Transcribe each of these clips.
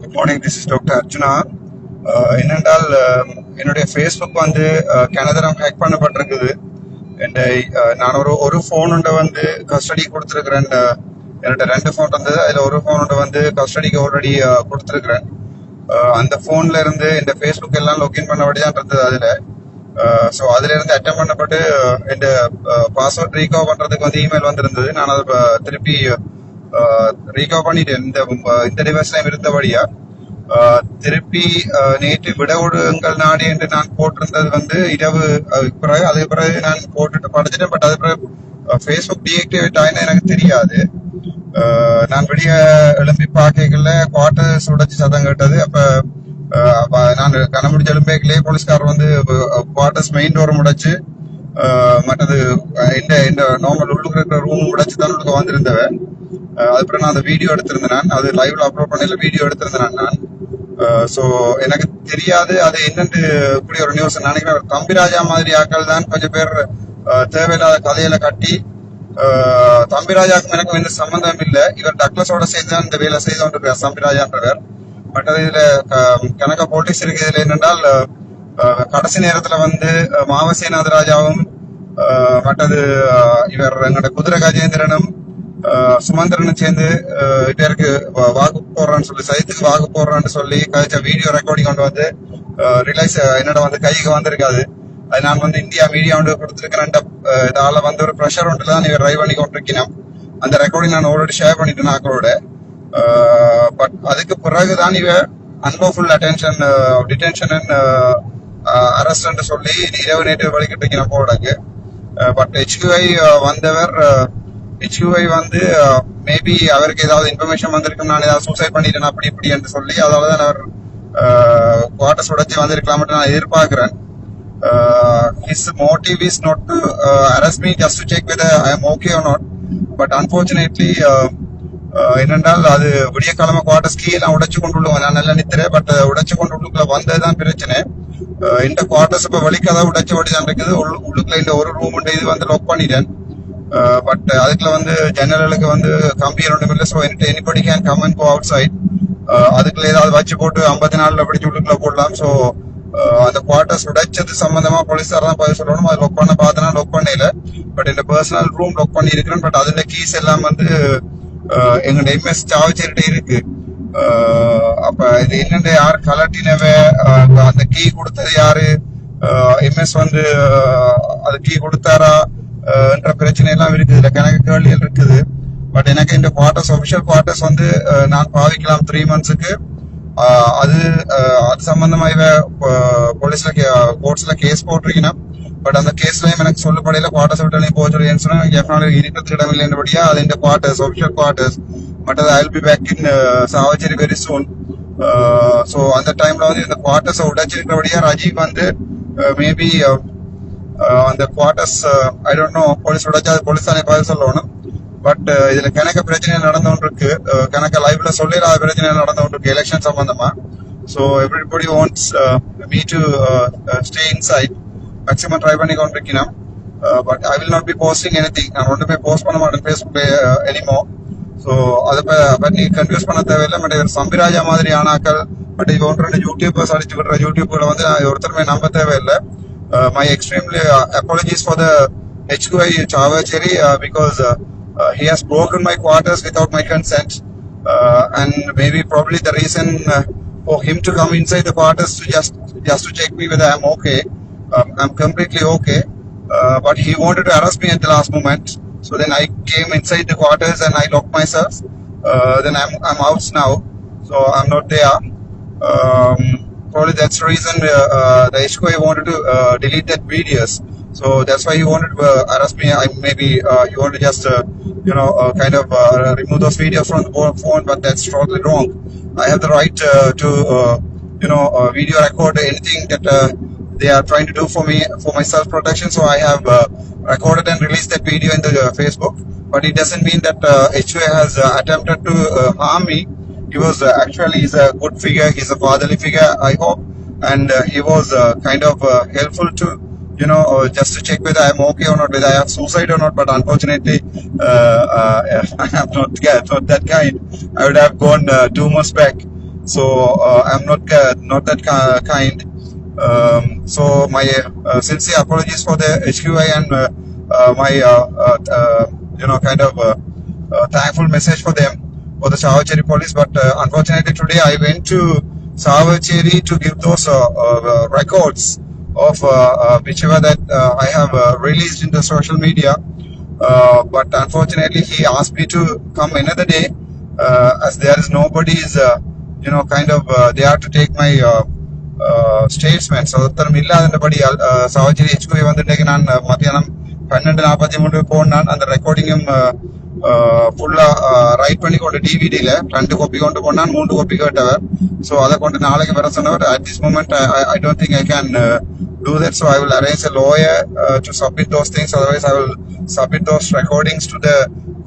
Good morning this is doctor Arjuna என்னென்றால் uh, என்னுடைய Facebook வந்து uh, கனதரம் ஹேக் பண்ணப்பட்டிருக்குது. என் uh, நான் ஒரு ஒரு ஃபோன் வந்து கஸ்டடி கொடுத்துருக்குறேன். என்னோட ரெண்டு ஃபோன் இருந்தது. அதில் ஒரு ஃபோனுண்ட வந்து கஸ்டடிக்கு ஆல்ரெடி கொடுத்துருக்குறேன். அந்த ஃபோன்ல இருந்து இந்த ஃபேஸ்புக் எல்லாம் லொகின் பண்ணபடி தான் இருந்தது அதில். ஸோ அதுல இருந்து அட்டம் பண்ணப்பட்டு என் பாஸ்வேர்ட் ரீகவர் பண்ணுறதுக்கு வந்து இமெயில் வந்திருந்தது. நான் அதை திருப்பி ரீகவர் பண்ணிட்டு இந்த இந்த டிவைஸ்ல இருந்தபடியா திருப்பி நேற்று விட விடுங்கள் நாடு என்று நான் போட்டிருந்தது வந்து இரவு பிறகு அதுக்கு பிறகு நான் போட்டுட்டு படிச்சிட்டேன் பட் அது பிறகு ஃபேஸ்புக் டீஆக்டிவேட் ஆயினா எனக்கு தெரியாது நான் வெளிய எழும்பி பார்க்கல குவார்டர்ஸ் சுடச்சு சதம் கேட்டது அப்ப நான் கண்ணமுடிச்ச எழும்பேக்கிலே போலீஸ்காரர் வந்து குவார்டர்ஸ் மெயின் டோர் உடைச்சு மற்றது இந்த இந்த நார்மல் உள்ளுக்கு இருக்கிற ரூம் உடைச்சு தான் உள்ளுக்கு வந்திருந்தவ. அதுக்கப்புறம் நான் அந்த வீடியோ எடுத்திருந்தேன் நான். அது லைவ்ல அப்லோட் பண்ணல வீடியோ எடுத்திருந்தேன் நான் ஸோ எனக்கு தெரியாது அது என்னென்று கூடிய ஒரு நியூஸ் நினைக்கிறேன் ஒரு தம்பிராஜா மாதிரி ஆட்கள் தான் கொஞ்சம் பேர் தேவையில்லாத கதையில கட்டி அஹ் தம்பிராஜாக்கும் எனக்கும் எந்த சம்பந்தம் இல்லை. இவர் டக்ளஸோட சேர்ந்து தான் இந்த வேலை செய்து கொண்டிருக்கிறார் தம்பிராஜான்றவர் மற்றது இதுல க- கணக்க போலீஸ் இருக்கு இதுல என்னென்றால் கடைசி நேரத்துல வந்து மாவசேநாத ராஜாவும் நாதராஜாவும் மற்றது இவர் எங்களோட குதிரை கஜேந்திரனும் சுமந்திரனும் சேர்ந்து இவருக்கு வாக்கு போடுறான்னு சொல்லி சைத்துக்கு வாக்கு போடுறான்னு சொல்லி கழிச்ச வீடியோ ரெக்கார்டிங் கொண்டு வந்து ரிலைஸ் என்னோட வந்து கைக்கு வந்திருக்காது. அது நான் வந்து இந்தியா மீடியா வந்து கொடுத்துருக்கிறேன். இதால வந்து ஒரு ப்ரெஷர் ஒன்று தான் இவர் ட்ரைவ் பண்ணி கொண்டிருக்கிறேன் அந்த ரெக்கார்டிங் நான் ஆல்ரெடி ஷேர் பண்ணிட்டேன் அக்களோட பட் அதுக்கு பிறகுதான் இவ unlawful attention detention and arrest சொல்லி இரவு நேற்று வழிகிட்டு இருக்கிற போடாக்கு. பட் ஹெச்கியூஐ வந்தவர் ஹெச்கியூஐ வந்து மேபி அவருக்கு ஏதாவது இன்ஃபர்மேஷன் வந்திருக்கும் நான் ஏதாவது சூசைட் பண்ணிட்டேன் அப்படி இப்படி என்று சொல்லி அதால தான் அவர் குவார்டர்ஸ் உடைச்சி வந்திருக்கலாம் நான் எதிர்பார்க்கிறேன். His motive is not to arrest me just to check with I am okay or not but not. என்னென்றால் அது விடிய கிழமை குவார்டர்ஸ் கீ எல்லாம் உடைச்சு கொண்டு நான் நல்லா நித்துறேன் பட் உடைச்சு கொண்டு வந்ததுதான் பிரச்சனை. இந்த குவார்டர்ஸ் இப்ப வலிக்காத உடைச்சு ஓடி தான் இருக்குது உள்ளு- உள்ளுக்குள்ள இந்த ஒரு ரூம் உண்டு இது வந்து லாக் பண்ணிட்டேன் பட் அதுக்குள்ள வந்து ஜன்னல்களுக்கு வந்து கம்பி ரெண்டு மில்ல ஸோ என்கிட்ட anybody can come and go outside அதுக்குள்ள ஏதாவது வச்சு போட்டு ஐம்பத்தி நாலுல பிடிச்சி உள்ளுக்குள்ள போடலாம் ஸோ அந்த குவார்டர்ஸ் உடைச்சது சம்பந்தமா போலீஸார் தான் பதில் சொல்லணும் அது லொக் பண்ண பார்த்தனா லொக் பண்ணல பட் இந்த பர்சனல் ரூம் லொக் பண்ணி இருக்கிறேன் பட் அதுல கீஸ் எல்லாம் வந்து எங்க எம்எஸ் சாவச்சிருட்டே இருக்கு அப்ப இது என்னென்ன யார் கலட்டினவ? அந்த கீ கொடுத்தது யாரு? எம்எஸ் வந்து அது கீ கொடுத்தாரா? என்ற பிரச்சனை எல்லாம் இருக்குது இல்லை கணக்கு கேள்விகள் இருக்குது. பட் எனக்கு இந்த குவார்டர்ஸ் ஒபிஷியல் குவார்டர்ஸ் வந்து நான் பாவிக்கலாம் த்ரீ மந்த்ஸுக்கு அது அது சம்பந்தமா இவ போலீஸ்ல கோர்ட்ஸ்ல கேஸ் போட்டிருக்கீங்கன்னா பட் அந்த கேஸ்லயும் எனக்கு சொல்லப்படையில குவார்டர்ஸ் விட்டு போக சொல்லி சொன்னா டெஃபினெட்லி இருக்கிறதுக்கு இடம் இல்லைன்றபடியா அது இந்த குவார்டர்ஸ் ஒபிஷியல் குவார்டர்ஸ் மற்றது I be back in Chavakachcheri very soon Uh, so அந்த டைம்ல வந்து இந்த குவார்டர்ஸை உடைச்சிருக்கிறபடியா ரஜீவ் வந்து uh, மேபி uh, அந்த quarters I don't know police உடைச்சா அது போலீஸ் தானே பதில் சொல்லணும். பட் இதுல கணக்க பிரச்சனை நடந்து இருக்கு கணக்க லைவ்ல சொல்லிடாத பிரச்சனை நடந்து இருக்கு எலெக்ஷன் சம்பந்தமா so everybody wants me to stay inside maximum try பண்ணி கொண்டிருக்கணும். But I will not be posting anything நான் ஒன்றுமே போஸ்ட் பண்ண மாட்டேன் ஃபேஸ்புக்ல எனிமோ ஸோ அதை ப- பத்தி கன்ஃபியூஸ் பண்ண தேவையில்லை பட் இவர் சம்பிராஜா மாதிரி ஆனாக்கள் பட் இது ஒன்று ரெண்டு யூடியூபர்ஸ் அடிச்சு விடுற யூடியூப்ல வந்து நான் ஒருத்தருமே நம்ப தேவையில்லை my extremely apologies for the HQI Chavacheri uh, because uh, uh, he has broken my quarters without my consent. Uh, and maybe probably the reason uh, for him to come inside the quarters to just just to check me whether I'm okay. Um, I'm completely okay. Uh, but he wanted to arrest me at the last moment. So then I came inside the quarters and I locked myself. Uh, then I'm I'm out now. So I'm not there. Um, probably that's the reason uh, uh, the HQI wanted to uh, delete that videos. So that's why he wanted to uh, arrest me. I maybe uh, he wanted to just uh, you know uh, kind of remove those videos from the phone, but that's totally wrong. I have the right to you know video record anything that they are trying to do for me for my self protection. So I have uh, recorded and released that video in the uh, Facebook. But it doesn't mean that uh, HUA has uh, attempted to uh, harm me. He was uh, actually he's a good figure. He's a fatherly figure. I hope, and uh, he was uh, kind of uh, helpful to you know, uh, just to check whether I'm okay or not, whether I have suicide or not. But unfortunately, uh, uh, I am not, yeah, not that kind. I would have gone uh, two months back. So uh, I'm not uh, not that ki- kind. Um, so my uh, sincere apologies for the HQI and uh, uh, my uh, you know kind of thankful message for them for the Savacheri police. But unfortunately today I went to Savacheri to give those records of whichever that I have released in the social media. Uh, but unfortunately, he asked me to come another day, uh, as there is nobody is, uh, you know, kind of uh, there to take my uh, uh, statements. So ஒருத்தரும் இல்லாதபடி சவாச்சேரி ஹெச்குவை வந்துட்டு நான் uh, மத்தியானம் பன்னெண்டு நாற்பத்தி மூணு போனான் அந்த ரெக்கார்டிங்கும் ஃபுல்லா ரைட் பண்ணி கொண்டு டிவிடியில ரெண்டு காப்பி கொண்டு போனான் மூன்று காப்பி கேட்டவர் ஸோ அதை கொண்டு நாளைக்கு வர சொன்னவர் at this moment I don't think I can do that. So I will arrange a lawyer uh, to submit those things. Otherwise, I will submit those recordings to the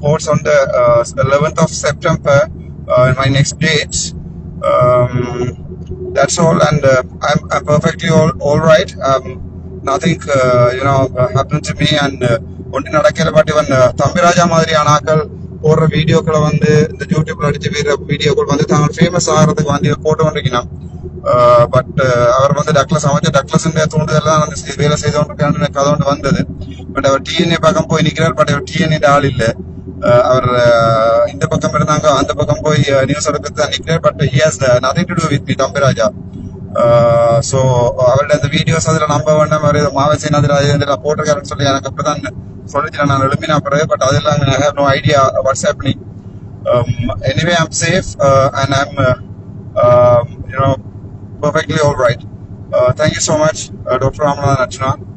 courts on the uh, 11th of September uh, that's all, and uh, I'm, I'm perfectly all, all right. Um, nothing, uh, you know, uh, happened to me, and uh, ஒன்றும் நடக்கல but இவன் uh, Thambiraja மாதிரியான ஆக்கள் போடுற வீடியோக்களை வந்து இந்த யூடியூப்ல அடிச்சு வீடுற வீடியோக்கள் வந்து தாங்கள் ஃபேமஸ் ஆகிறதுக்கு வந்து போட்டு கொண்டிருக்கணும் பட் uh, அவர் வந்து டக்ளஸ் அமைச்சர் டக்ளஸ் தூண்டுதல் தான் வந்து வேலை செய்து கதை ஒன்று வந்தது. பட் அவர் டிஎன்ஏ பக்கம் போய் நிற்கிறார் பட் அவர் டிஎன்ஏ ஆள் இல்ல. Uh, அவர் uh, இந்த பக்கம் இருந்தாங்க அந்த பக்கம் போய் நியூஸ் எடுக்கிறது தான் but he's nothing to do with me Thambiraja. Uh, so அவருடைய அந்த வீடியோஸ் அதில் நம்ப வேண்டாம் அவர் மாவசி அதில் இதில் போட்டிருக்காருன்னு சொல்லி எனக்கு அப்படிதான் சொல்லிச்சு நான் எழுப்பின பிறகு பட் அதெல்லாம் I have no idea what's happening anyway I'm safe and I'm and perfectly uh, um, you so much doctor Ramanathan Uh,